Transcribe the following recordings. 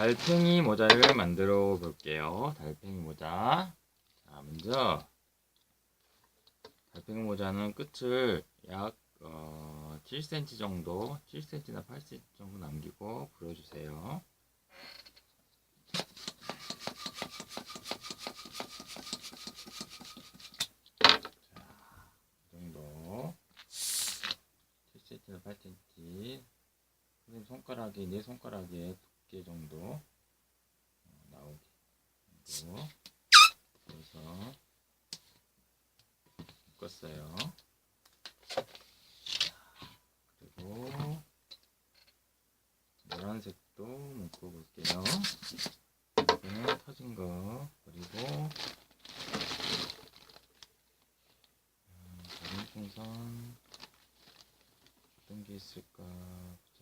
달팽이 모자를 만들어 볼게요. 달팽이 모자. 자, 먼저 달팽이 모자는 끝을 약 어, 7cm 정도, 7cm나 8cm 정도 남기고 불어주세요. 자, 이 정도. 7cm나 8cm. 선생님 손가락에, 내 손가락에 두께 정도 어, 정도. 그래서 묶었어요. 그리고 노란색도 묶어 볼게요. 이거는 터진 거 그리고 음, 다른 풍선 어떤 게 있을까 보자.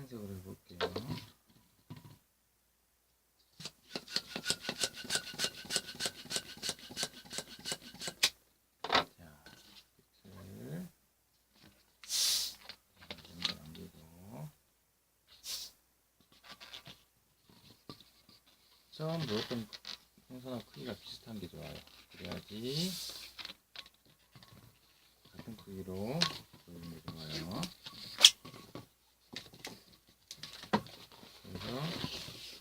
하얀색으로 해볼게요. 처음 물었던 풍선하고 크기가 비슷한 게 좋아요. 그래야지 같은 크기로 보이는 게 좋아요. 그래서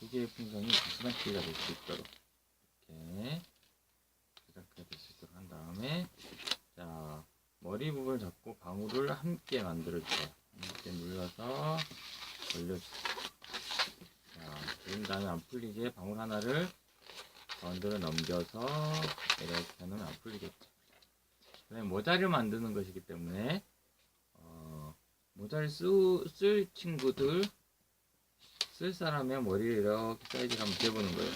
두 개의 풍선이 크기가 될 수 있도록 이렇게 크기가 될 수 있도록 한 다음에 자 머리 부분을 잡고 방울을 함께 만들어주세요. 함께 눌러서 올려주세요. 자 그런 다음에 안 풀리게 방울 하나를 가운데로 넘겨서 이렇게 하면 안 풀리겠죠. 그다음에 모자를 만드는 것이기 때문에 어, 모자를 쓰, 쓸 친구들 쓸 사람의 머리를 이렇게 사이즈를 한번 재보는 거예요.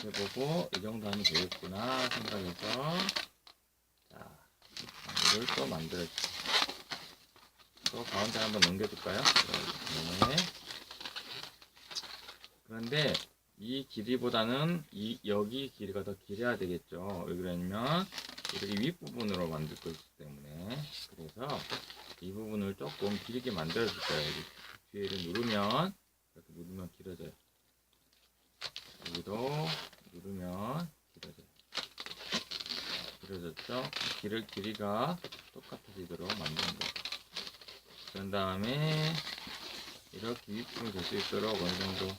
재보고 이 정도 하면 되겠구나 생각해서 자 이걸 또 만들어주세요. 또 가운데 한번 넘겨줄까요? 네. 그런데 이 길이보다는 이 여기 길이가 더 길어야 되겠죠. 왜 그러냐면 이렇게 윗부분으로 만들 거기 때문에 그래서 이 부분을 조금 길게 만들어 줄 거예요. 뒤에를 누르면 누르면 길어져요. 여기도 누르면 길어져요. 길어졌죠? 길을 길이가 똑같아지도록 만드는 거예요. 그런 다음에 이렇게 윗부분이 될 수 있도록 어느 정도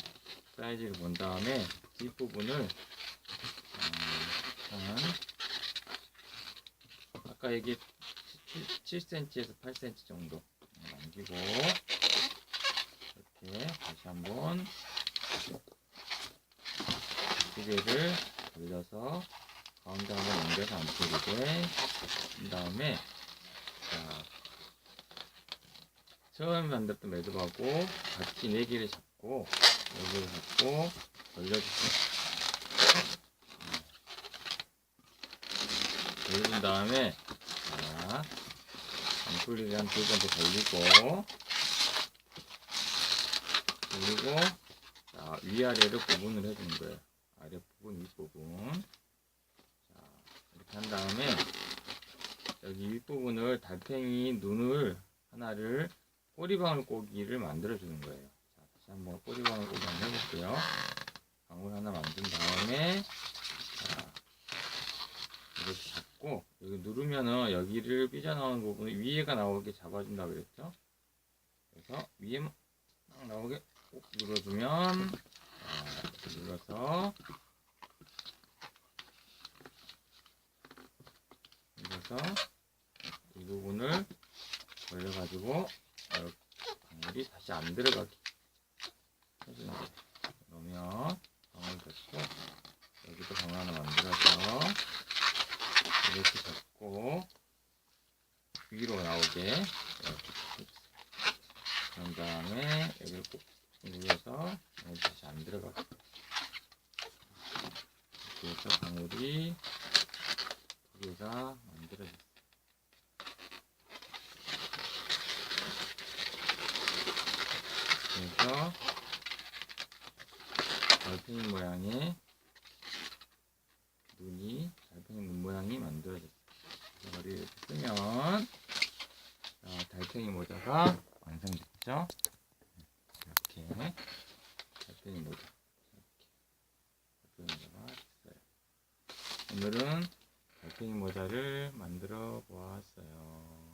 사이즈를 본 다음에 뒷부분을 음, 한 아까 얘기 7, 7cm에서 8cm 정도 남기고 이렇게 다시 한번 두 개를 돌려서 가운데 한번 넘겨서 안 풀리게 한 다음에 자 처음 만들었던 매듭하고 같이 네 개를 잡고 여기를 잡고 돌려주세요. 돌린 다음에 자, 안 풀리게 한 두 번 더 돌리고 그리고 자, 위아래를 구분을 해주는 거예요. 아래 부분, 윗부분. 자, 이렇게 한 다음에 여기 윗부분을 달팽이 눈을 하나를 꼬리방울 꼬기를 만들어 주는 거예요. 자, 다시 한번 꼬리방울 꼬기 한번 해볼게요. 방울 하나 만든 다음에 자, 이렇게 잡고 여기 누르면은 여기를 삐져나오는 부분 위에가 나오게 잡아준다 그랬죠? 그래서 위에만 딱 나오게 꼭 눌러주면 자, 이렇게 눌러서 눌러서 이 부분을 돌려가지고 이렇게 방울이 다시 안 들어가게 해주는 거예요. 그러면 방울 됐고 여기도 방울 하나 만들어서 이렇게 잡고 위로 나오게 이렇게. 그런 다음에 여기를 꼭 눌러서 다시 안 들어가게 이렇게 해서 방울이 두 개가 만들어졌어요. 그래서 달팽이 모양의 눈이 달팽이 눈 모양이 만들어졌어요. 머리를 이렇게 쓰면 자, 달팽이 모자가 완성됐죠? 이렇게 달팽이 모자 이렇게 달팽이 모자가 됐어요. 오늘은 달팽이 모자를 만들어 보았어요.